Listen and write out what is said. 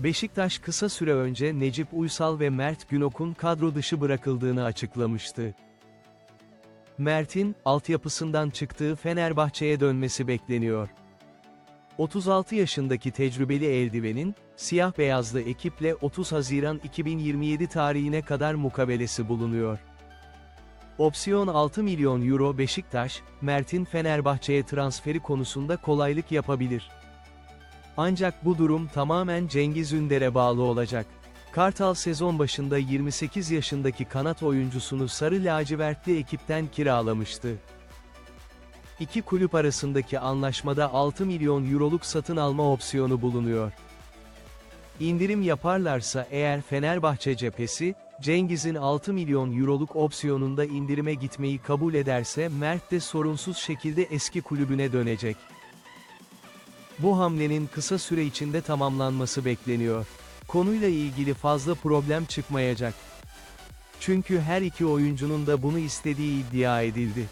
Beşiktaş kısa süre önce Necip Uysal ve Mert Günok'un kadro dışı bırakıldığını açıklamıştı. Mert'in, altyapısından çıktığı Fenerbahçe'ye dönmesi bekleniyor. 36 yaşındaki tecrübeli eldivenin, siyah beyazlı ekiple 30 Haziran 2027 tarihine kadar mukabelesi bulunuyor. Opsiyon 6 milyon euro Beşiktaş, Mert'in Fenerbahçe'ye transferi konusunda kolaylık yapabilir. Ancak bu durum tamamen Cengiz Ünder'e bağlı olacak. Kartal sezon başında 28 yaşındaki kanat oyuncusunu sarı lacivertli ekipten kiralamıştı. İki kulüp arasındaki anlaşmada 6 milyon euroluk satın alma opsiyonu bulunuyor. İndirim yaparlarsa eğer Fenerbahçe cephesi, Cengiz'in 6 milyon euroluk opsiyonunda indirime gitmeyi kabul ederse Mert de sorunsuz şekilde eski kulübüne dönecek. Bu hamlenin kısa süre içinde tamamlanması bekleniyor. Konuyla ilgili fazla problem çıkmayacak. Çünkü her iki oyuncunun da bunu istediği iddia edildi.